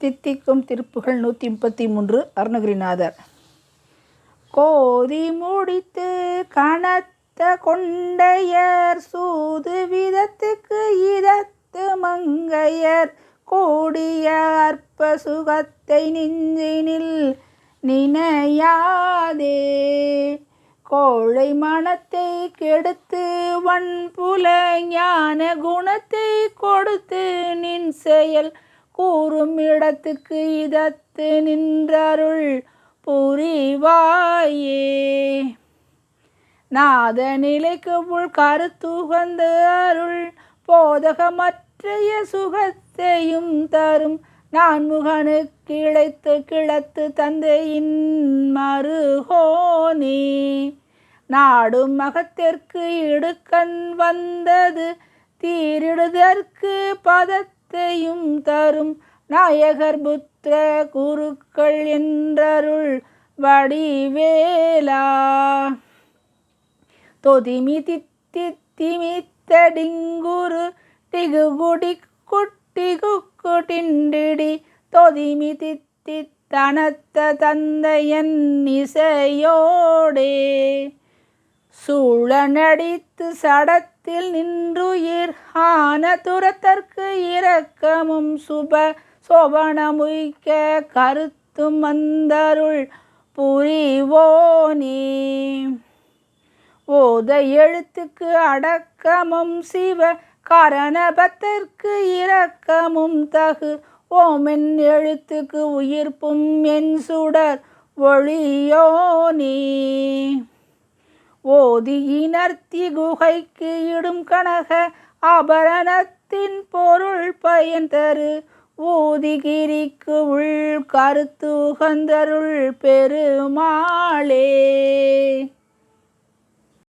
தித்திக்கும் திருப்புகள் நூற்றி முப்பத்தி மூன்று அருணகிரிநாதர். கோதி முடித்து கனத்த கொண்டையர் சூது விதத்துக்கு இதத்து மங்கையர் கூடிய அற்ப சுகத்தை நெஞ்சினில் நினையாதே. கோழை மனத்தை கெடுத்து வன்புல ஞான குணத்தை கொடுத்து நின் செயல் கூறும் இடத்துக்கு இதத்து நின்றருள் புரிவாயே. நாத நிலைக்கு உள் கருத்துகந்த அருள் போதகமற்றைய சுகத்தையும் தரும் நான் முகனு கிழைத்து கிழத்து தந்தையின் மறுகோனே. நாடும் மகத்திற்கு இடுக்கண் வந்தது தீரிடுதற்கு பதத்தையும் தரும் நாயகர் புத்திர குருக்கள் என்றருள் வடிவேலா. தொதிமி தித்தி டிகுகுடி குட்டி குக்குட்டிண்டிடி தொதிமி தித்தி தனத்த தந்தையன் இசையோடே. சூழநடித்து சடத்தில் நின்றுயிர். ஆன துரத்தற்கு இரக்கமும் சுப சோபனமுய்க்க கருத்தும் வந்தருள் புரிவோனே ஓத எழுத்துக்கு அடக்கமும் சிவ கரணபத்திற்கு இரக்கமும் தகு. ஓமென் எழுத்துக்கு உயிர்ப்பும் என் சுடர் ஒளியோனே ஓதியினர்த்தி குகைக்கு இடும் கனக ஆபரணத்தின் பொருள் பயன் தரு. ஊதிகிரிக்கு உள் கருத்து உகந்தருள் பெருமாளே.